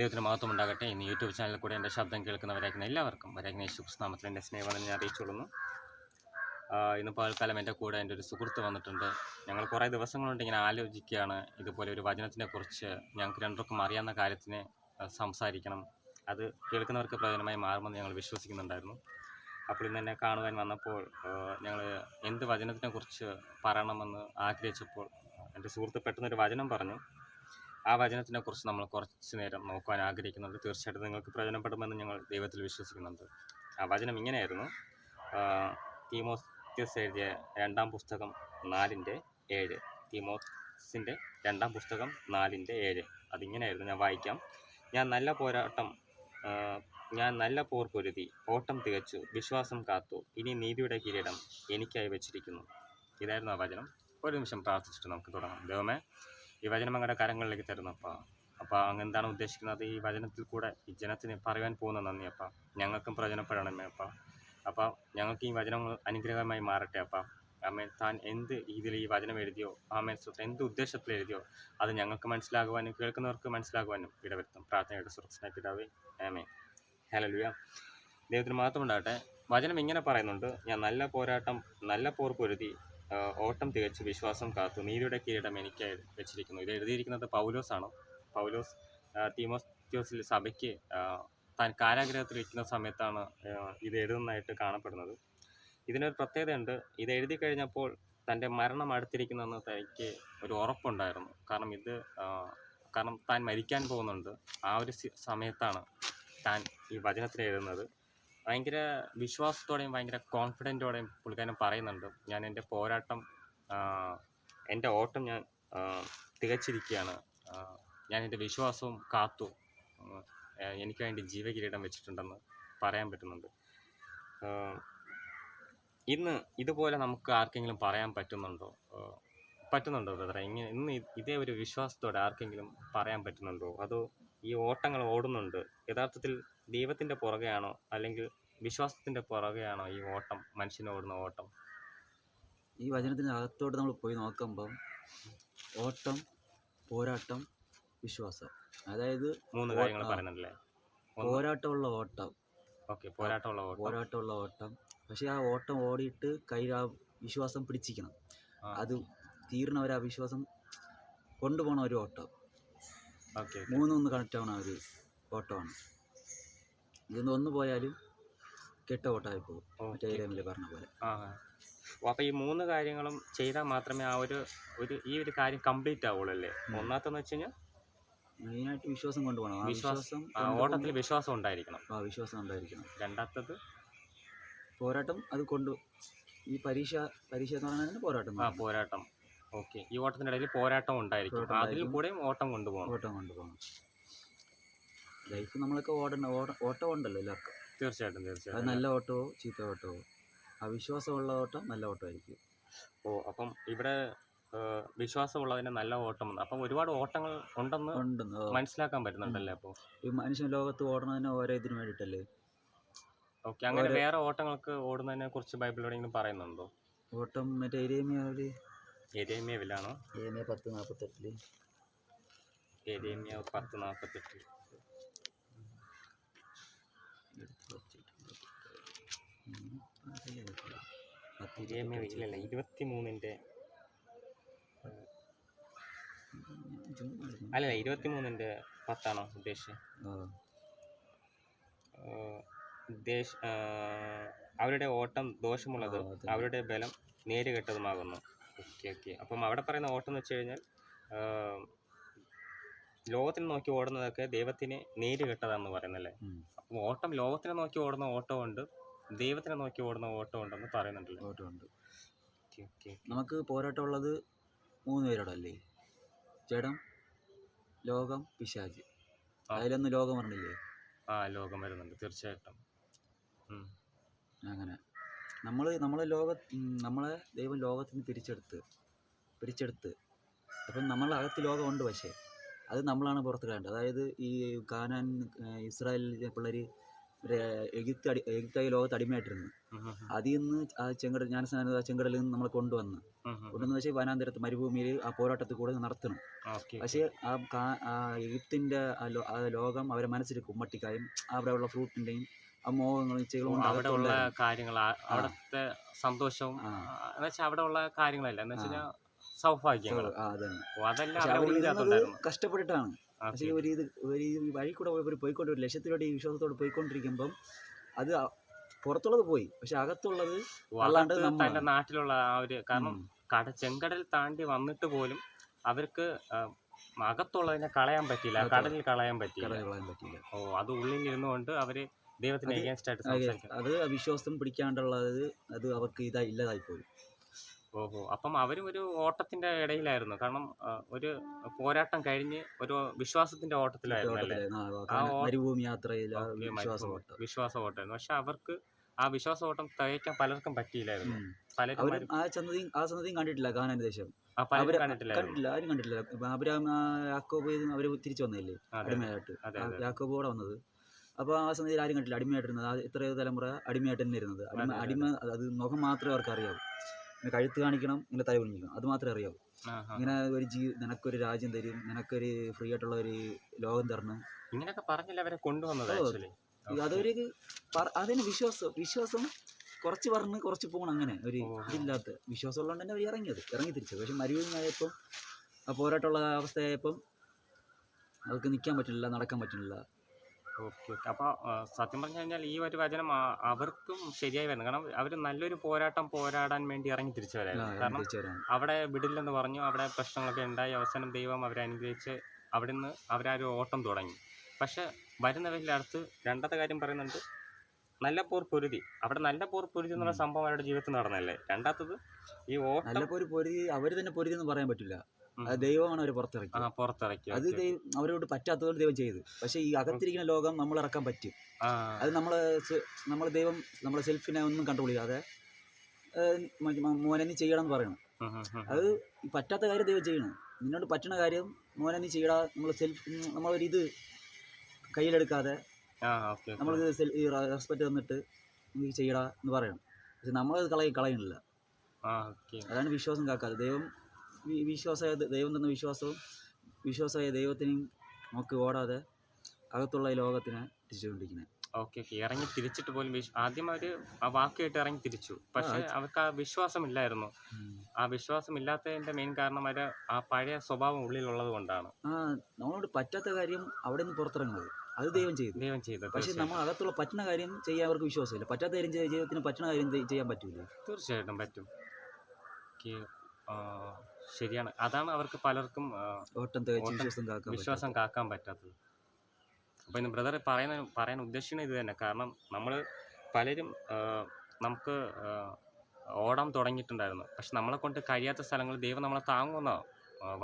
ദൈവത്തിന് മഹത്വം ഉണ്ടാകട്ടെ ഇന്ന് യൂട്യൂബ് ചാനലിൽ കൂടെ എന്റെ ശബ്ദം കേൾക്കുന്നവരായിരിക്കുന്ന എല്ലാവർക്കും വരാക്കുന്ന യേശു നാമത്തിൽ എന്റെ സ്നേഹം ഞാൻ അറിയിച്ചുകൊള്ളുന്നു. ഇന്ന് പകൽക്കാലം എന്റെ കൂടെ എന്റെ ഒരു സുഹൃത്ത് വന്നിട്ടുണ്ട്. ഞങ്ങൾ കുറേ ദിവസങ്ങളുണ്ട് ഇങ്ങനെ ആലോചിക്കുകയാണ്. ഇതുപോലെ ഒരു വചനത്തിനെ കുറിച്ച് ഞങ്ങൾക്ക് രണ്ടുപേർക്കും അറിയാവുന്ന കാര്യത്തിനെ സംസാരിക്കണം. അത് കേൾക്കുന്നവർക്ക് പ്രയോജനമായി മാറുമെന്ന് ഞങ്ങൾ വിശ്വസിക്കുന്നുണ്ടായിരുന്നു. അപ്പോൾ ഇന്ന് എന്നെ കാണുവാൻ വന്നപ്പോൾ ഞങ്ങൾ എന്ത് വചനത്തിനെ കുറിച്ച് പറയണമെന്ന് ആഗ്രഹിച്ചപ്പോൾ എന്റെ സുഹൃത്ത് പെട്ടെന്നൊരു വചനം പറഞ്ഞു. ആ വചനത്തിനെ കുറിച്ച് നമ്മൾ കുറച്ച് നേരം നോക്കുവാൻ ആഗ്രഹിക്കുന്നുണ്ട്. തീർച്ചയായിട്ടും നിങ്ങൾക്ക് പ്രയോജനപ്പെടുമെന്ന് ഞങ്ങൾ ദൈവത്തിൽ വിശ്വസിക്കുന്നുണ്ട്. ആ വചനം ഇങ്ങനെയായിരുന്നു. തീമോത്യസ് എഴുതിയ രണ്ടാം പുസ്തകം നാലിന്റെ ഏഴ്. തീമോസിന്റെ രണ്ടാം പുസ്തകം നാലിന്റെ ഏഴ്. അതിങ്ങനെയായിരുന്നു. ഞാൻ വായിക്കാം. ഞാൻ നല്ല പോരാട്ടം ഞാൻ നല്ല പോർ പൊരുതി ഓട്ടം തികച്ചു വിശ്വാസം കാത്തു ഇനി നീതിയുടെ കിരീടം എനിക്കായി വച്ചിരിക്കുന്നു. ഇതായിരുന്നു ആ വചനം. ഒരു നിമിഷം പ്രാർത്ഥിച്ചിട്ട് നമുക്ക് തുടങ്ങാം. ദൈവമേ ഈ വചനം അങ്ങയുടെ കരങ്ങളിലേക്ക് തരുന്നു അപ്പ. അപ്പോൾ അങ്ങ് എന്താണ് ഉദ്ദേശിക്കുന്നത്? ഈ വചനത്തിൽ കൂടെ ഈ ജനത്തിന് പറയുവാൻ പോകുന്ന നന്ദി അപ്പ. ഞങ്ങൾക്കും പ്രയോജനപ്പെടണമേ അപ്പ. അപ്പോൾ ഞങ്ങൾക്ക് ഈ വചനങ്ങൾ അനുഗ്രഹമായി മാറട്ടെ അപ്പ. ആമേൻ. താൻ എന്ത് രീതിയിൽ ഈ വചനം എഴുതിയോ ആമേൻ സുഹൃത്ത് എന്ത് ഉദ്ദേശത്തിൽ എഴുതിയോ അത് ഞങ്ങൾക്ക് മനസ്സിലാകുവാനും കേൾക്കുന്നവർക്ക് മനസ്സിലാകുവാനും ഇടവരുത്തും. പ്രാർത്ഥനയുടെ സുരക്ഷനായി പിതാവേ ആമേൻ. ഹല്ലേലൂയ. ദൈവത്തിന് മാത്രം ഉണ്ടാകട്ടെ. വചനം ഇങ്ങനെ പറയുന്നുണ്ട് ഞാൻ നല്ല പോരാട്ടം നല്ല പോർ പൊരുതി ഓട്ടം തികച്ച് വിശ്വാസം കാത്തു. നീതിയുടെ കിരീടം എനിക്ക് വെച്ചിരിക്കുന്നു. ഇത് എഴുതിയിരിക്കുന്നത് പൗലോസ് ആ, തീമോത്യോസിൽ സഭയ്ക്ക് താൻ കാരാഗ്രഹത്തിലിരിക്കുന്ന സമയത്താണ് ഇത് എഴുതുന്നതായിട്ട് കാണപ്പെടുന്നത്. ഇതിനൊരു പ്രത്യേകതയുണ്ട്. ഇത് എഴുതി കഴിഞ്ഞപ്പോൾ തന്റെ മരണം അടുത്തിരിക്കുന്നെന്ന് തനിക്ക് ഒരു ഉറപ്പുണ്ടായിരുന്നു. കാരണം ഇത് കാരണം താൻ മരിക്കാൻ പോകുന്നുണ്ട്. ആ ഒരു സമയത്താണ് താൻ ഈ വചനത്തിൽ എഴുതുന്നത്. ഭയങ്കര വിശ്വാസത്തോടെയും ഭയങ്കര കോൺഫിഡന്റോടെയും പുള്ളിക്കാരൻ പറയുന്നുണ്ട്. ഞാൻ എന്റെ പോരാട്ടം എന്റെ ഓട്ടം ഞാൻ തികച്ചിരിക്കുകയാണ്. ഞാൻ എന്റെ വിശ്വാസവും കാത്തു എനിക്ക് വേണ്ടി ജീവകിരീടം വെച്ചിട്ടുണ്ടെന്ന് പറയാൻ പറ്റുന്നുണ്ട്. ഇന്ന് ഇതുപോലെ നമുക്ക് ആർക്കെങ്കിലും പറയാൻ പറ്റുന്നുണ്ടോ? പറ്റുന്നുണ്ടോ ബ്രദറെ? ഇങ്ങനെ ഇന്ന് ഇതേ ഒരു വിശ്വാസത്തോടെ ആർക്കെങ്കിലും പറയാൻ പറ്റുന്നുണ്ടോ? അതോ ഈ ഓട്ടങ്ങൾ ഓടുന്നുണ്ട്? യഥാർത്ഥത്തിൽ ദൈവത്തിന്റെ പുറകെയാണോ? അല്ലെങ്കിൽ വിശ്വാസത്തിന്റെ പുറകെയാണോ ഈ ഓട്ടം മനുഷ്യനോടുന്ന ഓട്ടം? ഈ വചനത്തിന്റെ അകത്തോട്ട് നമ്മൾ പോയി നോക്കുമ്പം ഓട്ടം പോരാട്ടം വിശ്വാസം. അതായത് മൂന്ന് കാര്യങ്ങൾ. പറയുന്നുണ്ടല്ലേ? പോരാട്ടമുള്ള ഓട്ടം. ഓക്കെ പോരാട്ടമുള്ള ഓട്ടം. പോരാട്ടമുള്ള ഓട്ടം. പക്ഷേ ആ ഓട്ടം ഓടിയിട്ട് കൈ ആ വിശ്വാസം പിടിച്ചിരിക്കണം. അത് തീർന്ന ആ വിശ്വാസം കൊണ്ടുപോകണ ഒരു ഓട്ടം. Okay okay. മൂന്നും ഒന്ന് കണക്റ്റ് ആവണ ഒരു ഓട്ടമാണ്. ഇതൊന്നും ഒന്ന് പോയാലും കെട്ട ഓട്ടായി പോകും. മറ്റേ ഏരിയയിൽ പറഞ്ഞ പോലെ. അപ്പൊ ഈ മൂന്ന് കാര്യങ്ങളും ചെയ്താൽ മാത്രമേ ആ ഒരു ഒരു ഈ ഒരു കാര്യം കംപ്ലീറ്റ് ആവുള്ളൂ അല്ലേ ഒന്നാത്തെന്ന് ഒന്നാമത്തെന്ന് വെച്ച് കഴിഞ്ഞാൽ മെയിനായിട്ട് വിശ്വാസം കൊണ്ടുപോകണം. ആ വിശ്വാസം ഓട്ടത്തിൽ വിശ്വാസം ഉണ്ടായിരിക്കണം. ആ വിശ്വാസം ഉണ്ടായിരിക്കണം. രണ്ടാമത്തത് പോരാട്ടം അത് കൊണ്ടു ഈ പരീക്ഷ പരീക്ഷ എന്ന് പറഞ്ഞാൽ പോരാട്ടം ആ പോരാട്ടം. ഓക്കെ. ഈ ഓട്ടത്തിന്റെ ഇടയിൽ പോരാട്ടം ഉണ്ടായിരിക്കും. അതിൽ. കൂടെയും ഓട്ടം കൊണ്ടുപോകണം. ഓട്ടം കൊണ്ടുപോകണം. ലൈഫ് നമ്മളൊക്കെ ഓടണ്ട ഓട്ടോ ഉണ്ടല്ലോ എല്ലാവർക്കും. തീർച്ചയായിട്ടും അത് തീർച്ചയായിട്ടും നല്ല ഓട്ടോ ചീത്ത ഓട്ടോ. അവിശ്വാസമുള്ള ഓട്ടോ നല്ല ഓട്ടോ ആയിരിക്കും ഓ അപ്പം ഇവിടെ വിശ്വാസമുള്ളതിന് നല്ല ഓട്ടം. അപ്പം ഒരുപാട് ഓട്ടങ്ങൾ ഉണ്ടെന്ന് ഉണ്ടെന്ന് മനസ്സിലാക്കാൻ പറ്റുന്നുണ്ടല്ലേ അപ്പോൾ ഈ മനുഷ്യൻ ലോകത്ത് ഓടണതിന് ഓരോ ഇതിനു വേണ്ടിയിട്ടല്ലേ? ഓക്കെ അങ്ങനെ വേറെ ഓട്ടങ്ങൾക്ക് ഓടുന്നതിനെ കുറിച്ച് ബൈബിൾ എവിടെയെങ്കിലും പറയുന്നുണ്ടോ? ഓട്ടം മറ്റേ എരേമിയാവിൽ എരേമ്യവിലാണോ? എരേമിയ പത്ത് നാൽപ്പത്തെട്ടിൽ എരേമ്യ പത്ത് നാൽപ്പത്തെട്ട് എരേമ്യ ഇല്ലല്ല ഇരുപത്തി മൂന്നിന്റെ അല്ലല്ല ഇരുപത്തി മൂന്നിന്റെ പത്താണോ ഉദ്ദേശിച്ചത്? അവരുടെ ഓട്ടം ദോഷമുള്ളത് അവരുടെ ബലം നേരുകെട്ടതുമാകുന്നു. Okay okay. അപ്പം അവിടെ പറയുന്ന ഓട്ടം എന്ന് വെച്ച് കഴിഞ്ഞാൽ ലോകത്തിന് നോക്കി ഓടുന്നതൊക്കെ ദൈവത്തിന് നേരുകെട്ടതാന്ന് പറയുന്നല്ലേ അപ്പം ഓട്ടം ലോകത്തിനെ നോക്കി ഓടുന്ന ഓട്ടമുണ്ട് ദൈവത്തിനെ നോക്കി ഓടുന്ന ഓട്ടം ഉണ്ടെന്ന് പറയുന്നുണ്ടല്ലോ? ഓട്ടമുണ്ട്. ഉണ്ട് നമുക്ക് നമുക്ക് പോരാട്ടമുള്ളത് മൂന്ന് പേരോടല്ലേ? ജഡം ലോകം പിശാജ്. അതിലൊന്ന് ലോകം വരണില്ലേ ആ ലോകം വരുന്നുണ്ട്. തീർച്ചയായിട്ടും. അങ്ങനെ. നമ്മൾ നമ്മളെ ലോക നമ്മളെ ദൈവം ലോകത്തിൽ നിന്ന് തിരിച്ചെടുത്ത് പിരിച്ചെടുത്ത്. അപ്പം നമ്മളെ അകത്ത് ലോകമുണ്ട് പക്ഷേ അത് നമ്മളാണ് പുറത്ത് കളയേണ്ടത്. അതായത് ഈ കാനാൻ ഇസ്രായേലിലെ പിള്ളേർ എഗിപ്ത് അടി എഗിപ്തായി ലോകത്ത് അടിമയായിട്ടിരുന്നു. അതിൽ നിന്ന് ആ ചെങ്കടൽ ഞാൻ ആ ചെങ്കടലിൽ നിന്ന് നമ്മൾ കൊണ്ടുവന്ന്. കൊണ്ടുവന്ന് വെച്ചാൽ വനാന്തരത്ത് മരുഭൂമിയിൽ ആ പോരാട്ടത്തിൽ കൂടെ നടത്തണം. പക്ഷേ ആ കാ- ആ എഗിപ്തിന്റെ ആ ലോകം അവരെ മനസ്സിൽ കുമ്മട്ടിക്കായും അവിടെയുള്ള ഫ്രൂട്ടിന്റെയും ആ മോഹങ്ങളും അവിടെ ഉള്ള കാര്യങ്ങൾ അവിടുത്തെ സന്തോഷവും എന്നുവെച്ചാൽ ഉള്ള കാര്യങ്ങളല്ല. എന്ന് വെച്ചാൽ സൗഭാഗ്യങ്ങൾ അതെല്ലാം കഷ്ടപ്പെട്ടിട്ടാണ്. പക്ഷേ ഒരു ഇത് ഒരു വഴി കൂടെ പോയപ്പോൾ പോയിക്കൊണ്ട് ഒരു ലക്ഷ്യത്തിലൂടെ ഈ വിശ്വാസത്തോടെ പോയിക്കൊണ്ടിരിക്കുമ്പം അത് പുറത്തുള്ളത് പോയി. പക്ഷെ അകത്തുള്ളത് അല്ലാണ്ട് തന്റെ നാട്ടിലുള്ള ആ ഒരു കാരണം കട ചെങ്കടൽ താണ്ടി വന്നിട്ട് പോലും അവർക്ക് അകത്തുള്ളതിനെ കളയാൻ പറ്റിയില്ല കടലിൽ കളയാൻ പറ്റിയില്ല. ഓ അത് ഉള്ളിൽ ഇരുന്നുകൊണ്ട് അവർ ദൈവത്തിന് അത് എഗൻസ്റ്റ് ആയിട്ട് അത് അത് ആ വിശ്വാസം പിടിക്കാണ്ടുള്ളത് അത് അവർക്ക് ഇതാ ഇല്ലാതായി പോയി ഓഹോ. അപ്പം അവരും ഒരു ഓട്ടത്തിന്റെ ഇടയിലായിരുന്നു. കാരണം ഒരു പോരാട്ടം കഴിഞ്ഞ് ഒരു വിശ്വാസത്തിന്റെ ഓട്ടത്തിലായിരുന്നു അല്ലേ? മരുഭൂമി യാത്രയിൽ വിശ്വാസം ഓട്ടമായിരുന്നു പക്ഷെ അവർക്ക് ആ വിശ്വാസ ഓട്ടം തികയ്ക്കാൻ പലർക്കും പറ്റിയില്ലായിരുന്നു. പലരും ആ സന്നതിയും ആ സന്നതിയും കണ്ടിട്ടില്ല കാനാൻ ദേശം കണ്ടിട്ടില്ല ആരും കണ്ടിട്ടില്ല. അബ്രാം യാക്കോബ് അവർ തിരിച്ചു വന്നില്ലേ? അടിമയായിട്ട്. അതെ വന്നത്. അപ്പോൾ ആ സന്ധിയിൽ ആരും കണ്ടില്ല അടിമയായിട്ടിരുന്നത്. എത്രയോ തലമുറ അടിമയായിട്ട് തന്നെ ഇരുന്നത്. അടിമ അത് മുഖം മാത്രമേ അവർക്ക് അറിയാവൂ ഇങ്ങനെ കഴുത്ത് കാണിക്കണം ഇങ്ങനെ തല കുനിക്കണം അത് മാത്രമേ അറിയാവൂ. ഇങ്ങനെ ഒരു ജീ നിനക്കൊരു രാജ്യം തരും നിനക്കൊരു ഫ്രീ ആയിട്ടുള്ള ഒരു ലോകം തരണം. ഇങ്ങനെയൊക്കെ പറഞ്ഞില്ല അവരെ കൊണ്ടുവന്നത് അതൊരു അതിന് വിശ്വാസം. വിശ്വാസം കുറച്ച് പറഞ്ഞ് കുറച്ച് പോകണം അങ്ങനെ. ഒരു. ഇതില്ലാത്ത വിശ്വാസം ഉള്ളതുകൊണ്ട് തന്നെ അവർ ഇറങ്ങിയത് ഇറങ്ങി തിരിച്ചത് പക്ഷെ മരുഭൂമിയായപ്പം ആ പോരാട്ടമുള്ള അവസ്ഥയായപ്പം അവർക്ക് നിൽക്കാൻ പറ്റുന്നില്ല നടക്കാൻ പറ്റുന്നില്ല. Okay okay. അപ്പോൾ സത്യം പറഞ്ഞു കഴിഞ്ഞാൽ ഈ ഒരു വചനം അവർക്കും ശരിയായി വരുന്നു കാരണം അവർ നല്ലൊരു പോരാട്ടം പോരാടാൻ വേണ്ടി ഇറങ്ങി തിരിച്ചു വരായിരുന്നു കാരണം അവിടെ വിടില്ലെന്ന് പറഞ്ഞു അവിടെ പ്രശ്നങ്ങളൊക്കെ ഉണ്ടായി. അവസാനം ദൈവം അവരെ അനുഗ്രഹിച്ച് അവിടെ നിന്ന് അവരാ ഒരു ഓട്ടം തുടങ്ങി. പക്ഷെ വരുന്നവരിൽ അടുത്ത് രണ്ടാമത്തെ കാര്യം പറയുന്നുണ്ട് നല്ല പോർ പൊരുതി. അവിടെ നല്ല പോർ പൊരുതി എന്നുള്ള സംഭവം അവരുടെ ജീവിതത്തിൽ നടന്നല്ലേ രണ്ടാമത്തത് ഈ ഓട്ടം നല്ല പോർ പൊരുതി അവർ തന്നെ പൊരുതി എന്ന് പറയാൻ പറ്റില്ല. ദൈവമാണ് അവർ പുറത്തിറക്കി അത്. അവരോട് പറ്റാത്തതുകൊണ്ട് ദൈവം ചെയ്ത്. പക്ഷെ ഈ അകത്തിരിക്കുന്ന ലോകം നമ്മൾ ഇറക്കാൻ പറ്റും. അത് നമ്മൾ നമ്മൾ ദൈവം നമ്മളെ സെൽഫിനെ ഒന്നും കൺട്രോൾ ചെയ്യാതെ മോനെ നീ ചെയ്യണം എന്ന് പറയണം. അത് പറ്റാത്ത കാര്യം ദൈവം ചെയ്യണം. നിന്നോട് പറ്റുന്ന കാര്യം മോനെ നീ ചെയ്യടാ നമ്മൾ സെൽഫ് നമ്മളൊരിത് കയ്യിലെടുക്കാതെ നമ്മൾ റെസ്പെക്ട് തന്നിട്ട് നീ ചെയ്യടാ എന്ന് പറയണം. പക്ഷെ നമ്മളത് കളയ കളയണില്ല അതാണ് വിശ്വാസം കാക്കാതെ. ദൈവം വിശ്വാസമായ ദൈവം തന്ന വിശ്വാസവും വിശ്വാസമായ ദൈവത്തിനെയും നമുക്ക് ഓടാതെ അകത്തുള്ള ഈ ലോകത്തിനെ തിരിച്ചുകൊണ്ടിരിക്കുന്നത്. ഓക്കെ ഓക്കെ ഇറങ്ങി തിരിച്ചിട്ട് പോലും ആദ്യം അവർ ആ വാക്ക് കേട്ട് ഇറങ്ങി തിരിച്ചു. പക്ഷെ അവർക്ക് ആ വിശ്വാസം ഇല്ലായിരുന്നു ആ വിശ്വാസം ഇല്ലാത്തതിന്റെ മെയിൻ കാരണം അവർ ആ പഴയ സ്വഭാവം ഉള്ളിലുള്ളത് കൊണ്ടാണ്. ആ നമ്മളോട് പറ്റാത്ത കാര്യം അവിടെ നിന്ന് പുറത്തിറങ്ങുന്നത് അത് ദൈവം ചെയ്തു. ദൈവം ചെയ്തു പക്ഷെ നമ്മൾ അകത്തുള്ള പറ്റുന്ന കാര്യം ചെയ്യാൻ അവർക്ക് വിശ്വാസമില്ല. പറ്റാത്ത കാര്യം ജീവിതത്തിന് പറ്റുന്ന കാര്യം ചെയ്യ- ചെയ്യാൻ പറ്റൂല. തീർച്ചയായിട്ടും പറ്റും. ശരിയാണ്. അതാണ് അവർക്ക് പലർക്കും ഓട്ടം വിശ്വാസം കാക്കാൻ പറ്റാത്തത്. അപ്പോൾ ഇന്ന് ബ്രദർ പറയുന്ന പറയാൻ ഉദ്ദേശിക്കുന്നത് ഇത് തന്നെ. കാരണം നമ്മൾ പലരും നമുക്ക് ഓടാൻ തുടങ്ങിയിട്ടുണ്ടായിരുന്നു. പക്ഷെ നമ്മളെ കൊണ്ട് കഴിയാത്ത സ്ഥലങ്ങളിൽ ദൈവം നമ്മളെ താങ്ങുന്ന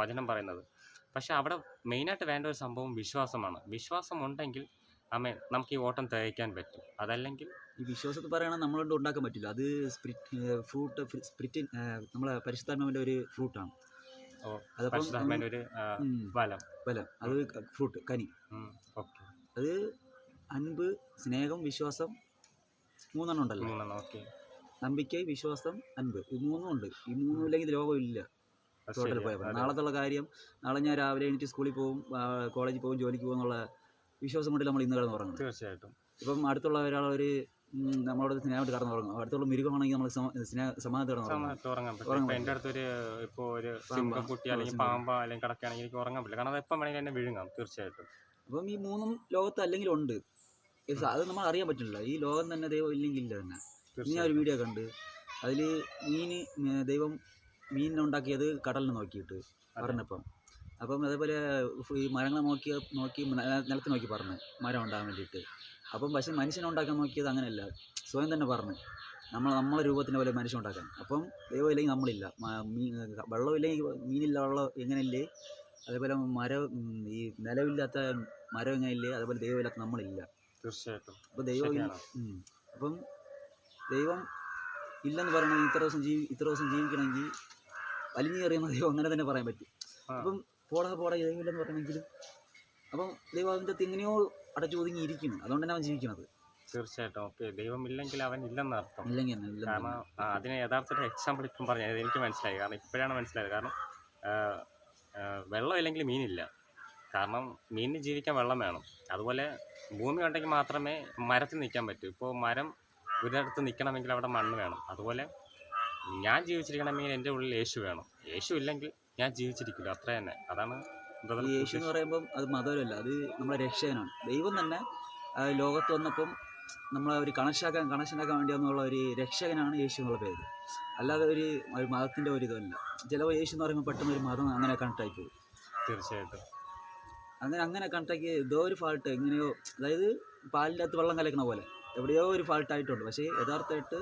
വചനം പറയുന്നത്. പക്ഷെ അവിടെ മെയിനായിട്ട് വേണ്ട ഒരു സംഭവം വിശ്വാസമാണ്. വിശ്വാസം ഉണ്ടെങ്കിൽ അമ്മേ നമുക്ക് ഈ ഓട്ടം തികയ്ക്കാൻ പറ്റും. അതല്ലെങ്കിൽ ഈ വിശ്വാസത്തിൽ പറയണത് നമ്മളോട് ഉണ്ടാക്കാൻ പറ്റില്ല. അത് സ്പിരിറ്റ് ഫ്രൂട്ട് സ്പിരിറ്റ് നമ്മളെ പരിശുദ്ധാത്മാവിന്റെ ഒരു ഫ്രൂട്ടാണ് ആണ്. അതപ്പം ബലം ബലം അത് ഫ്രൂട്ട് കനി. അത് അൻപ് സ്നേഹം വിശ്വാസം മൂന്നെണ്ണം ഉണ്ടല്ലോ. നമ്പിക്ക വിശ്വാസം അൻപ്. ഈ മൂന്നും ഉണ്ട്. ഈ മൂന്നും ഇല്ലെങ്കിൽ ലോകമില്ല ടോട്ടൽ പോയപ്പോൾ നാളത്തുള്ള കാര്യം നാളെ ഞാൻ രാവിലെ എണീറ്റ് സ്കൂളിൽ പോകും കോളേജിൽ പോകും ജോലിക്ക് പോകും എന്നുള്ള വിശ്വാസം കൊണ്ട് നമ്മൾ ഇന്ന് കിടന്ന് ഉറങ്ങുന്നത്. തീർച്ചയായിട്ടും. ഇപ്പം അടുത്തുള്ള ഒരാൾ ഒരു നമ്മളോട് സ്നേഹമായിട്ട് കടന്നു തുടങ്ങും. അടുത്തുള്ള മൃഗമാണെങ്കിൽ നമ്മൾ സ്നേഹ സമാധാനത്തിൽ ഉറങ്ങാൻ എന്റെ അടുത്തൊരു ഇപ്പോൾ ഒരു കുട്ടി അല്ലെങ്കിൽ പാമ്പ അല്ലെങ്കിൽ കിടക്കുകയാണെങ്കിൽ എനിക്ക് ഉറങ്ങാൻ പറ്റില്ല. കാരണം അത് എപ്പം വേണമെങ്കിലും എന്നെ വിഴുങ്ങാം തീർച്ചയായിട്ടും. അപ്പം ഈ മൂന്നും ലോകത്ത് അല്ലെങ്കിൽ ഉണ്ട്. അത് നമ്മൾ അറിയാൻ പറ്റില്ല ഈ ലോകം തന്നെ ദൈവം ഇല്ലെങ്കിൽ ഇല്ല തന്നെ. ഞാൻ ഒരു വീഡിയോ കണ്ട് അതിൽ മീന് ദൈവം മീനിനുണ്ടാക്കിയത് കടലിനെ നോക്കിയിട്ട്. പറഞ്ഞപ്പം. അപ്പം അതേപോലെ ഈ മരങ്ങളെ നോക്കി നോക്കി നിലത്ത് നോക്കി പറഞ്ഞു മരം ഉണ്ടാകാൻ വേണ്ടിയിട്ട്. അപ്പം പക്ഷെ മനുഷ്യനെ ഉണ്ടാക്കാൻ നോക്കിയത് അങ്ങനെയല്ല. സ്വയം തന്നെ പറഞ്ഞു. നമ്മൾ നമ്മളെ രൂപത്തിന്റെ പോലെ മനുഷ്യൻ ഉണ്ടാക്കാൻ. അപ്പം ദൈവം ഇല്ലെങ്കിൽ നമ്മളില്ല. മീൻ വെള്ളമില്ലെങ്കിൽ മീനില്ല വെള്ളം എങ്ങനെയില്ലേ? അതേപോലെ മരം ഈ നിലവില്ലാത്ത മരം എങ്ങനെയില്ലേ? അതേപോലെ ദൈവമില്ലാത്ത നമ്മളില്ല. തീർച്ചയായിട്ടും. അപ്പോൾ ദൈവം അപ്പം ദൈവം ഇല്ലെന്ന് പറയണമെങ്കിൽ ഇത്ര ദിവസം ജീവി ഇത്ര ദിവസം ജീവിക്കണമെങ്കിൽ വലിഞ്ഞു കയറിയുന്ന ദൈവം അങ്ങനെ തന്നെ പറയാൻ പറ്റും. അപ്പം പോടാ പോടാ ദൈവമില്ലെന്ന് പറയണമെങ്കിലും അപ്പം ദൈവം അതിന്റെ അകത്ത് എങ്ങനെയോ അടച്ചു ഇരിക്കുന്നു അതുകൊണ്ട് തന്നെ അവൻ ജീവിക്കുന്നത്. തീർച്ചയായിട്ടും. ഓക്കെ. ദൈവമില്ലെങ്കിൽ അവൻ ഇല്ലെന്ന് അർത്ഥം. ഇല്ലെങ്കിൽ കാരണം അതിന് യഥാർത്ഥ എക്സാമ്പിൾ ഇപ്പം പറഞ്ഞു എനിക്ക് മനസ്സിലായി. കാരണം ഇപ്പോഴാണ് മനസ്സിലായത്. കാരണം വെള്ളം ഇല്ലെങ്കിൽ മീനില്ല. കാരണം മീനിന് ജീവിക്കാൻ വെള്ളം വേണം. അതുപോലെ ഭൂമി ഉണ്ടെങ്കിൽ മാത്രമേ മരത്തിൽ നിൽക്കാൻ പറ്റൂ. ഇപ്പോൾ മരം ഒരിടത്ത് നിൽക്കണമെങ്കിൽ അവിടെ മണ്ണ് വേണം. അതുപോലെ ഞാൻ ജീവിച്ചിരിക്കണമെങ്കിൽ എന്റെ ഉള്ളിൽ യേശു വേണം. യേശു ഇല്ലെങ്കിൽ ഞാൻ ജീവിച്ചിരിക്കില്ല. അത്ര തന്നെ. അതാണ് ഈ യേശു എന്ന് പറയുമ്പം അത് മതമല്ല അത് നമ്മളെ രക്ഷകനാണ്. ദൈവം തന്നെ ലോകത്ത് വന്നപ്പം നമ്മളെ ഒരു കണക്ഷനാക്കാൻ കണക്ഷനാക്കാൻ വേണ്ടി വന്നുള്ള ഒരു രക്ഷകനാണ് യേശു എന്നുള്ള പേര്. അല്ലാതെ ഒരു ഒരു മതത്തിന്റെ ഒരു ഇതല്ല ചിലപ്പോൾ യേശു എന്ന് പറയുമ്പോൾ പെട്ടെന്ന് ഒരു മതം അങ്ങനെ കണക്റ്റായി പോകും. തീർച്ചയായിട്ടും. അങ്ങനെ അങ്ങനെ കണക്റ്റാക്കി ഏതോ ഒരു ഫാൾട്ട് എങ്ങനെയോ അതായത് പാലിന്റെ അകത്ത് വെള്ളം കലക്കുന്ന പോലെ. എവിടെയോ ഒരു ഫാൾട്ടായിട്ടുണ്ട് പക്ഷേ യഥാർത്ഥമായിട്ട്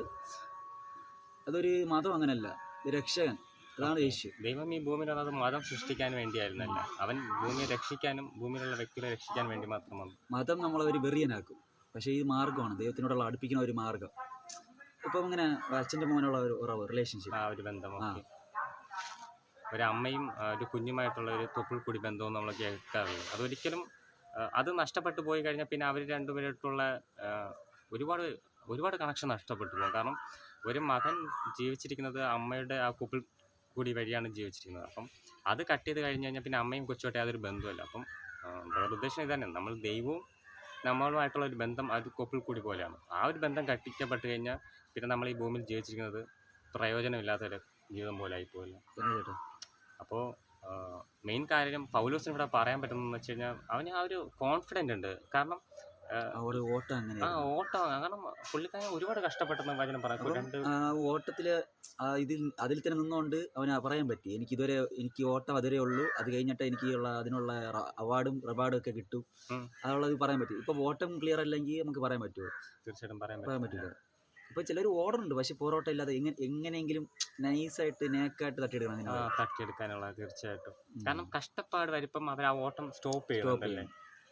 അതൊരു മതം അങ്ങനെയല്ല. രക്ഷകൻ. അതാണ് യേശു ദൈവം ഈ ഭൂമിയിലുള്ളത് മതം സൃഷ്ടിക്കാൻ വേണ്ടിയായിരുന്നല്ല. അവൻ ഭൂമിയെ രക്ഷിക്കാനും ഭൂമിയിലുള്ള വ്യക്തികളെ രക്ഷിക്കാൻ വേണ്ടി മാത്രം വന്നു മതം നമ്മളെ ഒരു വെറിയനാക്കും. പക്ഷേ ഈ മാർഗമാണ്. ദൈവത്തിനോടുള്ള അടുപ്പിക്കുന്ന ഒരു മാർഗം. ഇപ്പം ഇങ്ങനെ അച്ഛന്റെ മോനുള്ള ഒരു ഉറവ് റിലേഷൻഷിപ്പ് ആ ഒരു ബന്ധം. ഒരു അമ്മയും ഒരു കുഞ്ഞുമായിട്ടുള്ള ഒരു തൊപ്പിൾക്കുടി ബന്ധവും നമ്മൾ കേൾക്കാറുണ്ട്. അതൊരിക്കലും അത് നഷ്ടപ്പെട്ടു പോയി കഴിഞ്ഞാൽ പിന്നെ അവർ രണ്ടുപേരായിട്ടുള്ള ഒരുപാട് ഒരുപാട് കണക്ഷൻ നഷ്ടപ്പെട്ടു പോകും. കാരണം ഒരു മകൻ ജീവിച്ചിരിക്കുന്നത് അമ്മയുടെ ആ കുപ്പിൾ കൂടി വഴിയാണ് ജീവിച്ചിരിക്കുന്നത്. അപ്പം അത് കട്ട് ചെയ്ത് കഴിഞ്ഞ് കഴിഞ്ഞാൽ പിന്നെ അമ്മയും കൊച്ചുമായിട്ട് യാതൊരു ബന്ധവുമില്ല. അപ്പം അവരുടെ ഉദ്ദേശം ഇതന്നെ. നമ്മൾ ദൈവവും നമ്മളുമായിട്ടുള്ള ഒരു ബന്ധം അത് കൊപ്പിൽ കൂടി പോലെയാണ്. ആ ഒരു ബന്ധം കട്ടിക്കപ്പെട്ട് കഴിഞ്ഞാൽ പിന്നെ നമ്മൾ ഈ ഭൂമിയിൽ ജീവിച്ചിരിക്കുന്നത് പ്രയോജനമില്ലാത്തൊരു ജീവിതം പോലെ ആയിപ്പോയില്ല അപ്പോൾ മെയിൻ കാര്യം പൗലോസിന് ഇവിടെ പറയാൻ പറ്റുന്നതെന്ന് വെച്ച് കഴിഞ്ഞാൽ അവന് ആ ഒരു കോൺഫിഡന്റ് ഉണ്ട്. കാരണം ആ ഒരു ഓട്ടം അങ്ങനെ ആ ഓട്ടം. കാരണം പുള്ളിക്കാരൻ ഒരുപാട് കഷ്ടപ്പെട്ടെന്ന് വചനം പറയാം രണ്ട് ഓട്ടത്തിൽ ഇതിൽ അതിൽ തന്നെ നിന്നുകൊണ്ട് അവന് പറയാൻ പറ്റി. എനിക്ക് ഇതുവരെ എനിക്ക് ഓട്ടം അതുവരെ ഉള്ളൂ. അത് കഴിഞ്ഞിട്ട് എനിക്കുള്ള അതിനുള്ള അവാർഡും റിവാർഡും ഒക്കെ കിട്ടും. അതുള്ളത് പറയാൻ പറ്റും. ഇപ്പൊ ഓട്ടം ക്ലിയർ അല്ലെങ്കിൽ നമുക്ക് പറയാൻ പറ്റുമോ? തീർച്ചയായിട്ടും പറയാൻ പറയാൻ പറ്റും. പറ്റില്ല. ഇപ്പൊ ചിലർ ഓടുന്നുണ്ട് പക്ഷെ പോരോട്ടം ഇല്ലാതെ എങ്ങനെ എങ്ങനെയെങ്കിലും നൈസായിട്ട് നേക്കായിട്ട് തട്ടിയെടുക്കണം തട്ടിയെടുക്കാനുള്ള തീർച്ചയായിട്ടും. കാരണം കഷ്ടപ്പാട് വരുമ്പം അവർ ആ ഓട്ടം സ്റ്റോപ്പ് ചെയ്യുന്നുണ്ടല്ലേ?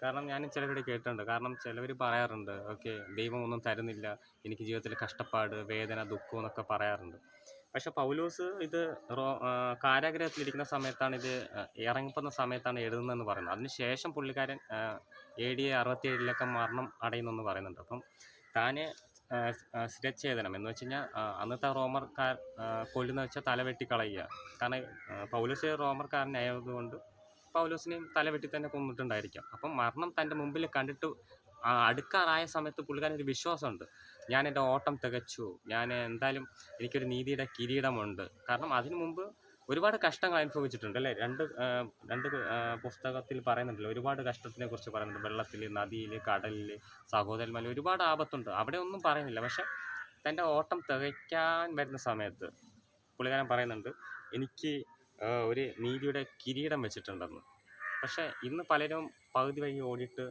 കാരണം ഞാൻ ചിലരോട് കേട്ടിട്ടുണ്ട്. കാരണം ചിലവർ പറയാറുണ്ട് ഓക്കെ ദൈവം ഒന്നും തരുന്നില്ല. എനിക്ക് ജീവിതത്തിൽ കഷ്ടപ്പാട് വേദന ദുഃഖം എന്നൊക്കെ പറയാറുണ്ട്. പക്ഷെ പൗലോസ് ഇത് റോ കാരാഗ്രഹത്തിലിരിക്കുന്ന സമയത്താണ് ഇത് ഇറങ്ങുന്ന സമയത്താണ് എഴുതുന്നതെന്ന് പറയുന്നത്. അതിനുശേഷം പുള്ളിക്കാരൻ എ ഡി അറുപത്തിയേഴിലൊക്കെ മരണം അടയുന്നെന്ന് പറയുന്നുണ്ട്. അപ്പം താന് സ്ഥിരച്ഛേദനം എന്ന് വെച്ച് കഴിഞ്ഞാൽ അന്നത്തെ റോമർക്കാർ കൊല്ലുന്ന വെച്ചാൽ തല വെട്ടി കളയുക കാരണം പൗലോസ് റോമർക്കാരനായതുകൊണ്ട് പൗലോസിനെയും തല വെട്ടി തന്നെ കൊന്നിട്ടുണ്ടായിരിക്കാം അപ്പം മരണം തന്റെ മുമ്പിൽ കണ്ടിട്ട് അടുക്കാറായ സമയത്ത് പുള്ളിക്കാരൻ ഒരു വിശ്വാസമുണ്ട്. ഞാൻ എന്റെ ഓട്ടം തികച്ചു. ഞാൻ എന്തായാലും എനിക്കൊരു നീതിയുടെ കിരീടമുണ്ട്. കാരണം അതിനു മുമ്പ് ഒരുപാട് കഷ്ടങ്ങൾ അനുഭവിച്ചിട്ടുണ്ട് അല്ലേ? രണ്ട് രണ്ട് പുസ്തകത്തിൽ പറയുന്നുണ്ടല്ലോ ഒരുപാട് കഷ്ടത്തിനെ കുറിച്ച് പറയുന്നുണ്ട്. വെള്ളത്തിൽ നദിയിൽ കടലിൽ സഹോദരന്മാരിൽ ഒരുപാട് ആപത്തുണ്ട്. അവിടെ ഒന്നും പറയുന്നില്ല. പക്ഷെ തന്റെ ഓട്ടം തികയ്ക്കാൻ വരുന്ന സമയത്ത് പുള്ളിക്കാരൻ പറയുന്നുണ്ട് എനിക്ക് ഒരു നീതിയുടെ കിരീടം വെച്ചിട്ടുണ്ടെന്ന്. പക്ഷേ ഇന്ന് പലരും പകുതി വഴി ഓടിയിട്ട്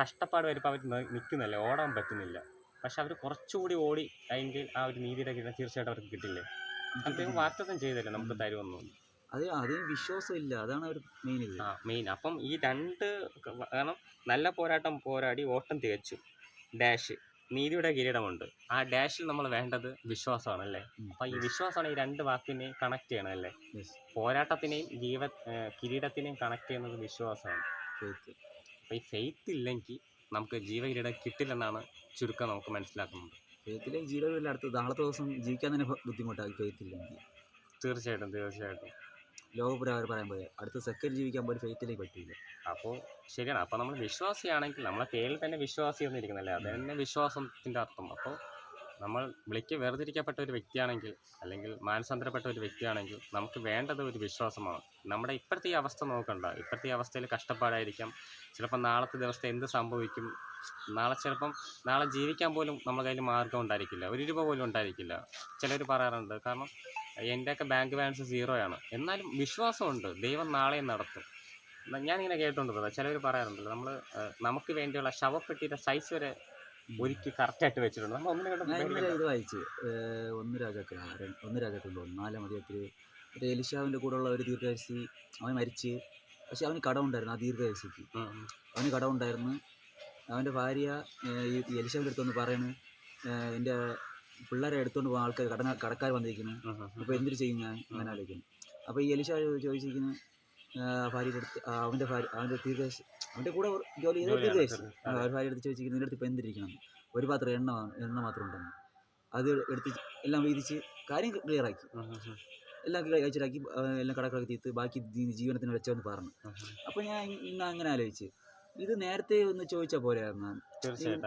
കഷ്ടപ്പാട് വരുമ്പോൾ അവർ നിൽക്കുന്നില്ല ഓടാൻ പറ്റുന്നില്ല. പക്ഷെ അവർ കുറച്ചുകൂടി ഓടി അതിന്റെ ആ ഒരു നീതിയുടെ കിരീടം തീർച്ചയായിട്ടും അവർക്ക് കിട്ടില്ലേ? അദ്ദേഹം വാക്തത്വം ചെയ്തല്ലേ നമുക്ക് തരുമെന്ന്. അത് അതിന് വിശ്വാസമില്ല അതാണ് ഒരു മെയിൻ ഇത്. ആ മെയിൻ അപ്പം ഈ രണ്ട് കാരണം നല്ല പോരാട്ടം പോരാടി ഓട്ടം തികച്ചു. ഡാഷ് നീതിയുടെ കിരീടമുണ്ട്. ആ ഡാഷിൽ നമ്മൾ വേണ്ടത് വിശ്വാസമാണ് അല്ലേ? അപ്പൊ ഈ വിശ്വാസമാണ് ഈ രണ്ട് വാക്കിനെ കണക്ട് ചെയ്യണം അല്ലേ? പോരാട്ടത്തിനെയും ജീവ കിരീടത്തിനെയും കണക്ട് ചെയ്യുന്നത് വിശ്വാസമാണ്. അപ്പൊ ഈ ഫെയ്ത്ത് ഇല്ലെങ്കിൽ നമുക്ക് ജീവകിരീടം കിട്ടില്ലെന്നാണ് ചുരുക്കം നമുക്ക് മനസ്സിലാക്കുന്നത്. ഫെയ്ത്തിലേക്ക് ജീവകിരീടം അടുത്ത് നാളത്തെ ദിവസം ജീവിക്കാൻ തന്നെ ബുദ്ധിമുട്ടായി ഫെയ്ത്തില്ലെങ്കിൽ തീർച്ചയായിട്ടും തീർച്ചയായിട്ടും. ലോകപുരാവർ പറയാൻ പോയ അടുത്ത സെക്കൻഡ് ജീവിക്കാൻ പോലും ഫെയ്ത്തിലേക്ക് പറ്റില്ല അപ്പോൾ ശരിയാണ്. അപ്പോൾ നമ്മൾ വിശ്വാസിയാണെങ്കിൽ നമ്മളെ പേരിൽ തന്നെ വിശ്വാസി എന്നിരിക്കുന്നല്ലേ അത് തന്നെ വിശ്വാസത്തിന്റെ അർത്ഥം. അപ്പോൾ നമ്മൾ വിളിക്ക് വേർതിരിക്കപ്പെട്ട ഒരു വ്യക്തിയാണെങ്കിൽ അല്ലെങ്കിൽ മാനസാന്തരപ്പെട്ട ഒരു വ്യക്തിയാണെങ്കിൽ നമുക്ക് വേണ്ടത് ഒരു വിശ്വാസമാണ്. നമ്മുടെ ഇപ്പോഴത്തെ ഈ അവസ്ഥ നോക്കണ്ട. ഇപ്പോഴത്തെ ഈ അവസ്ഥയിൽ കഷ്ടപ്പാടായിരിക്കാം. ചിലപ്പോൾ നാളത്തെ ദിവസത്തെ എന്ത് സംഭവിക്കും? നാളെ ചിലപ്പം നാളെ ജീവിക്കാൻ പോലും നമ്മുടെ കയ്യിൽ മാർഗം ഉണ്ടായിരിക്കില്ല. ഒരു രൂപ പോലും ഉണ്ടായിരിക്കില്ല. ചിലർ പറയാറുണ്ട്. കാരണം എന്റെയൊക്കെ ബാങ്ക് ബാലൻസ് സീറോയാണ്. എന്നാലും വിശ്വാസമുണ്ട്. ദൈവം നാളെയും നടത്തും. ഞാനിങ്ങനെ കേട്ടുകൊണ്ടിരുന്നത്. ചിലവർ പറയാറുണ്ടല്ലോ നമ്മൾ നമുക്ക് വേണ്ടിയുള്ള ശവപ്പെട്ടിയുടെ സൈസ് വരെ ഒരുക്കി കറക്റ്റായിട്ട് വെച്ചിട്ടുണ്ട്. നമ്മൾ ഒന്നിനെ ഇത് വായിച്ച്. ഒന്ന് രാജാക്കൾ ഒന്ന് രാജാക്കൾ ഒന്നാലാം നാലാം അധികത്തിൽ മറ്റേ എലിശാവിന്റെ കൂടെയുള്ള ഒരു ദീർഘദർശി അവൻ മരിച്ച്. പക്ഷെ അവന് കടമുണ്ടായിരുന്നു ആ ദീർഘദർശിക്ക് അവന് കടമുണ്ടായിരുന്നു. അവന്റെ ഭാര്യ ഈ ഈ എലിശാവിന്റെ അടുത്തൊന്ന് പറയണ് എന്റെ പിള്ളേരെ എടുത്തുകൊണ്ട് പോകാൻ ആൾക്കാർ കടന കടക്കാർ വന്നിരിക്കുന്നു. അപ്പോൾ എന്തിനു ചെയ്യും ഞാൻ? അങ്ങനെ ആലോചിക്കുന്നു. അപ്പോൾ ഈ എലിഷ ചോദിച്ചിരിക്കുന്നു ഭാര്യയുടെ അടുത്ത് ആ, അവന്റെ ഭാര്യ അവന്റെ തീർദേശ അവന്റെ കൂടെ ജോലി ചെയ്ത തീർദേശ ഒരു ഭാര്യ എടുത്ത് ചോദിച്ചിരിക്കുന്നു നിന്റെ അടുത്ത് ഇപ്പം എന്തിരിക്കണം? ഒരു പാത്രം എണ്ണ എണ്ണ മാത്രം ഉണ്ടെന്ന് അത് എടുത്ത് എല്ലാം വീതിച്ച് കാര്യം ക്ലിയറാക്കി എല്ലാം കഴിച്ചിട്ടാക്കി എല്ലാം കടക്കാക്കി തീർത്ത് ബാക്കി ജീവനത്തിന് വെച്ചോന്ന് പറഞ്ഞു. അപ്പോൾ ഞാൻ ഇന്ന് അങ്ങനെ ആലോചിച്ച്. ഇത് നേരത്തെ ഒന്ന് ചോദിച്ചാൽ പോലെയായിരുന്നു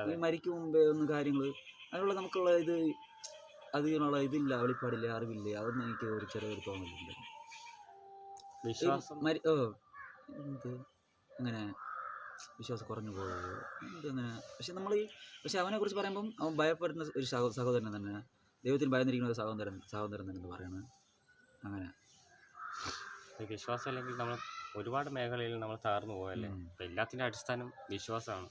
ഈ മരിക്കും മുമ്പേ ഒന്ന് കാര്യങ്ങൾ അതിനുള്ള നമുക്കുള്ള ഇത് അതിനുള്ള ഇതില്ല വെളിപ്പാടില്ല അറിവില്ല. അതൊന്നും എനിക്ക് ഒരു ചെറിയൊരു തോന്നലുണ്ട്. വിശ്വാസം ഓ എന്ത്? അങ്ങനെ വിശ്വാസം കുറഞ്ഞു പോയത് എന്തങ്ങനെ പക്ഷെ നമ്മൾ ഈ പക്ഷെ അവനെ കുറിച്ച് പറയുമ്പം അവൻ ഭയപ്പെടുന്ന ഒരു സഹോ സഹോദരൻ തന്നെ. ദൈവത്തിന് ഭയന്നിരിക്കുന്ന ഒരു സഹോദരൻ സഹോദരൻ തന്നെ എന്ന് പറയുന്നത് അങ്ങനെ. വിശ്വാസം അല്ലെങ്കിൽ നമ്മൾ ഒരുപാട് മേഖലയിൽ നമ്മൾ തകർന്നു പോയല്ലേ എല്ലാത്തിന്റെ അടിസ്ഥാനം വിശ്വാസമാണ്.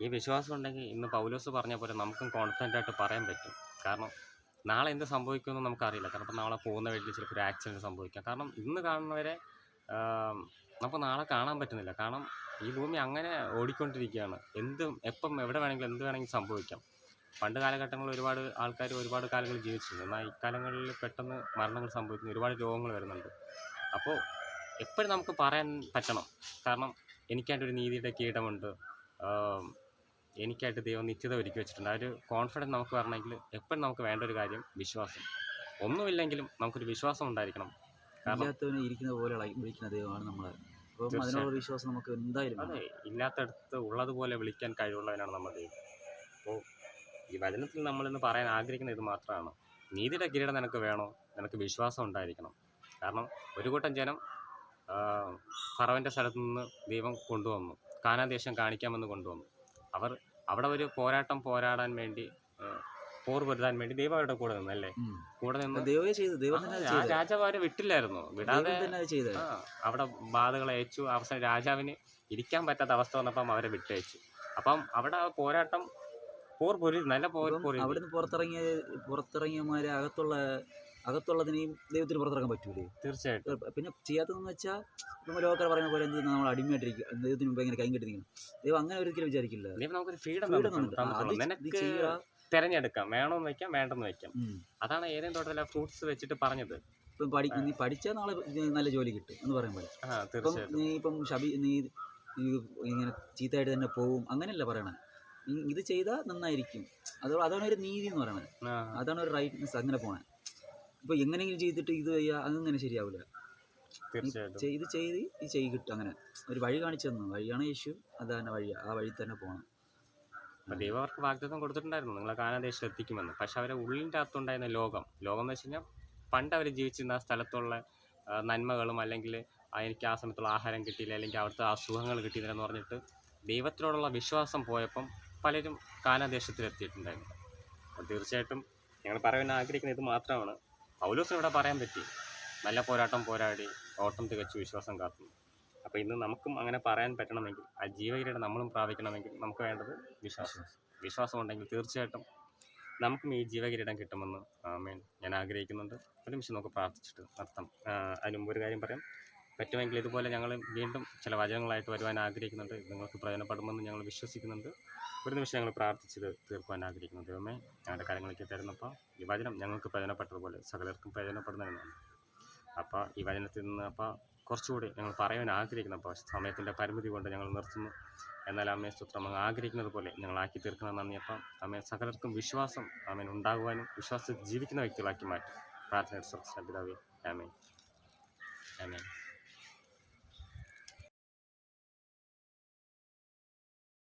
ഈ വിശ്വാസം ഉണ്ടെങ്കിൽ ഇന്ന് പൗലോസ് പറഞ്ഞ പോലെ നമുക്കും കോൺഫിഡന്റ് ആയിട്ട് പറയാൻ പറ്റും. കാരണം നാളെ എന്ത് സംഭവിക്കുമെന്ന് നമുക്കറിയില്ല. കാരണം ഇപ്പോൾ നാളെ പോകുന്ന വഴിയിൽ ചിലപ്പോൾ ഒരു ആക്സിഡന്റ് സംഭവിക്കാം. കാരണം ഇന്ന് കാണുന്നവരെ നമുക്ക് നാളെ കാണാൻ പറ്റുന്നില്ല. കാരണം ഈ ഭൂമി അങ്ങനെ ഓടിക്കൊണ്ടിരിക്കുകയാണ്. എന്തും എപ്പം എവിടെ വേണമെങ്കിലും എന്ത് വേണമെങ്കിലും സംഭവിക്കാം. പണ്ട് കാലഘട്ടങ്ങളിൽ ഒരുപാട് ആൾക്കാർ ഒരുപാട് കാലങ്ങൾ ജീവിച്ചിരുന്നു. എന്നാൽ ഇക്കാലങ്ങളിൽ പെട്ടെന്ന് മരണങ്ങൾ സംഭവിക്കുന്നു. ഒരുപാട് രോഗങ്ങൾ വരുന്നുണ്ട്. അപ്പോൾ എപ്പോഴും നമുക്ക് പറയാൻ പറ്റണം. കാരണം എനിക്കായിട്ടൊരു നീതിയുടെ കീടമുണ്ട്. എനിക്കായിട്ട് ദൈവം നിത്യത ഒരുക്കി വെച്ചിട്ടുണ്ട്. ആ ഒരു കോൺഫിഡൻസ് നമുക്ക് വരണമെങ്കിൽ എപ്പോഴും നമുക്ക് വേണ്ട ഒരു കാര്യം വിശ്വാസം. ഒന്നുമില്ലെങ്കിലും നമുക്കൊരു വിശ്വാസം ഉണ്ടായിരിക്കണം. ഇല്ലാത്തവനെ ഇരിക്കുന്ന പോലെ വിളിക്കുന്ന ദൈവമാണ് നമ്മളെ. അപ്പം തീർച്ചയായും. അതിനുള്ള വിശ്വാസം നമുക്ക് എന്തായാലും. അതെ ഇല്ലാത്തടത്ത് ഉള്ളതുപോലെ വിളിക്കാൻ കഴിവുള്ളവനാണ് നമ്മൾ ദൈവം. അപ്പോൾ ഈ വചനത്തിൽ നമ്മളിന്ന് പറയാൻ ആഗ്രഹിക്കുന്ന ഇത് മാത്രമാണ്. നീതിയുടെ കിരീടം നിനക്ക് വേണോ? നിനക്ക് വിശ്വാസം ഉണ്ടായിരിക്കണം. കാരണം ഒരു കൂട്ടം ജനം ഫറവന്റെ സ്ഥലത്ത് നിന്ന് ദൈവം കൊണ്ടുവന്നു. കാനാദേശം കാണിക്കാമെന്ന് കൊണ്ടുവന്നു. അവർ അവിടെ ഒരു പോരാട്ടം പോരാടാൻ വേണ്ടി പോർ പൊരുതാൻ വേണ്ടി ദൈവം അവരുടെ കൂടെ നിന്നല്ലേ. കൂടെ നിന്ന് ദൈവമേ ചെയ്തു ദൈവം ആ രാജാവ് അവരെ വിട്ടില്ലായിരുന്നു. വിടാതെ അവിടെ ബാധകൾ അയച്ചു. അവസാനം രാജാവിന് ഇരിക്കാൻ പറ്റാത്ത അവസ്ഥ വന്നപ്പം അവരെ വിട്ടയച്ചു. അപ്പം അവിടെ ആ പോരാട്ടം പോർ പൊരി നല്ല പോർ പൊരി അവിടുന്ന് പുറത്തിറങ്ങിയ പുറത്തിറങ്ങിയമാരെ അകത്തുള്ള അകത്തുള്ളതിനെയും ദൈവത്തിന് പുറത്തിറക്കാൻ പറ്റൂലേ? തീർച്ചയായിട്ടും. പിന്നെ ചെയ്യാത്തതെന്ന് വെച്ചാൽ നമ്മൾ ലോകർ പറയുന്ന പോലെ എന്ത് നമ്മൾ അടിമയായിട്ടിരിക്കും. ദൈവത്തിന് മുമ്പ് ഇങ്ങനെ കൈ കെട്ടിരിക്കണം ദൈവം അങ്ങനെ ഒരിക്കലും വിചാരിക്കില്ല. നമുക്കൊരു ഫ്രീഡം ചെയ്യുക. തിരഞ്ഞെടുക്കാം. വേണമെന്ന് വെക്കാം വേണ്ടെന്ന് വെക്കാം. അതാണ് ഏതെങ്കിലും തോട്ടത്തിലെ ഫ്രൂട്ട്സ് വെച്ചിട്ട് പറഞ്ഞത്. ഇപ്പം പഠി നീ പഠിച്ചാൽ നാളെ നല്ല ജോലി കിട്ടും എന്ന് പറയാൻ പോലെ ഇപ്പം നീ ഇപ്പം ഷബി നീ ഇങ്ങനെ ചീത്തയായിട്ട് തന്നെ പോവും. അങ്ങനെയല്ല പറയണത് നീ ഇത് ചെയ്താൽ നന്നായിരിക്കും. അത് അതാണ് ഒരു നീതി എന്ന് പറയണത് അതാണ് ഒരു റൈറ്റ്നെസ് അങ്ങനെ പോണേ. ഇപ്പോൾ എങ്ങനെയെങ്കിലും ചെയ്തിട്ട് ഇത് ചെയ്യുക അങ്ങനെ ശരിയാവില്ല തീർച്ചയായിട്ടും. ചെയ്ത് ചെയ്ത് ഈ ചെയ്ത് കിട്ടും അങ്ങനെ. ഒരു വഴി കാണിച്ചു തന്നു. വഴിയാണ് യേശു അത് തന്നെ വഴി ആ വഴി തന്നെ പോകണം ദൈവം അവർക്ക് വാഗ്ദത്തം കൊടുത്തിട്ടുണ്ടായിരുന്നു. നിങ്ങളെ കാനാദേശം എത്തിക്കുമെന്ന് പക്ഷെ അവരെ ഉള്ളിന്റെ അകത്തുണ്ടായിരുന്ന ലോകം ലോകം എന്ന് വെച്ച് കഴിഞ്ഞാൽ പണ്ട് അവർ ജീവിച്ചിരുന്ന ആ സ്ഥലത്തുള്ള നന്മകളും അല്ലെങ്കിൽ എനിക്ക് ആ സമയത്തുള്ള ആഹാരം കിട്ടിയില്ല അല്ലെങ്കിൽ അവിടുത്തെ അസുഖങ്ങൾ കിട്ടിയില്ല എന്ന് പറഞ്ഞിട്ട് ദൈവത്തിനോടുള്ള വിശ്വാസം പോയപ്പം പലരും കാനാദേശത്തിൽ എത്തിയിട്ടുണ്ടായിരുന്നു അപ്പോൾ തീർച്ചയായിട്ടും ഞങ്ങൾ പറയാൻ ആഗ്രഹിക്കുന്ന ഇത് മാത്രമാണ്. പൗലോസിന് ഇവിടെ പറയാൻ പറ്റി. നല്ല പോരാട്ടം പോരാടി ഓട്ടം തികച്ചു വിശ്വാസം കാത്തു അപ്പോൾ ഇന്ന് നമുക്കും അങ്ങനെ പറയാൻ പറ്റണമെങ്കിൽ ആ ജീവകിരീടം നമ്മളും പ്രാപിക്കണമെങ്കിൽ നമുക്ക് വേണ്ടത് വിശ്വാസം. വിശ്വാസം ഉണ്ടെങ്കിൽ തീർച്ചയായിട്ടും നമുക്കും ഈ ജീവകിരീടം കിട്ടുമെന്ന് ആമേൻ. ഞാൻ ആഗ്രഹിക്കുന്നുണ്ട്. ഒരു നിമിഷം നമുക്ക് പ്രാർത്ഥിച്ചിട്ട് നടത്താം. അതിന് മുമ്പ് ഒരു കാര്യം പറയാം. പറ്റുമെങ്കിൽ ഇതുപോലെ ഞങ്ങൾ വീണ്ടും ചില വചനങ്ങളായിട്ട് വരുവാൻ ആഗ്രഹിക്കുന്നുണ്ട്. നിങ്ങൾക്ക് പ്രയോജനപ്പെടുമെന്ന് ഞങ്ങൾ വിശ്വസിക്കുന്നുണ്ട്. ഒരു നിമിഷം ഞങ്ങൾ പ്രാർത്ഥിച്ചത് തീർക്കുവാൻ ആഗ്രഹിക്കുന്നു. ദൈവമേ ഞങ്ങളുടെ കാര്യങ്ങളൊക്കെ തരുന്നപ്പോൾ ഈ വചനം ഞങ്ങൾക്ക് പ്രയോജനപ്പെട്ടതുപോലെ സകലർക്കും പ്രയോജനപ്പെടുന്നതാണ് അപ്പോൾ ഈ വചനത്തിൽ നിന്ന് അപ്പോൾ കുറച്ചുകൂടി ഞങ്ങൾ പറയാൻ ആഗ്രഹിക്കുന്നു. അപ്പോൾ സമയത്തിന്റെ പരിമിതി കൊണ്ട് ഞങ്ങൾ നിർത്തുന്നു. എന്നാൽ അമ്മയെ സ്തുത്രം. അങ്ങ് ആഗ്രഹിക്കുന്നത് പോലെ ഞങ്ങൾ ആക്കി തീർക്കണം നന്ദി അപ്പം. അമ്മയെ സകലർക്കും വിശ്വാസം അമ്മേൻ ഉണ്ടാകുവാനും വിശ്വാസത്തിൽ ജീവിക്കുന്ന വ്യക്തികളാക്കി മാറ്റും. പ്രാർത്ഥന പിതാവേ ആമേൻ. ആമേൻ.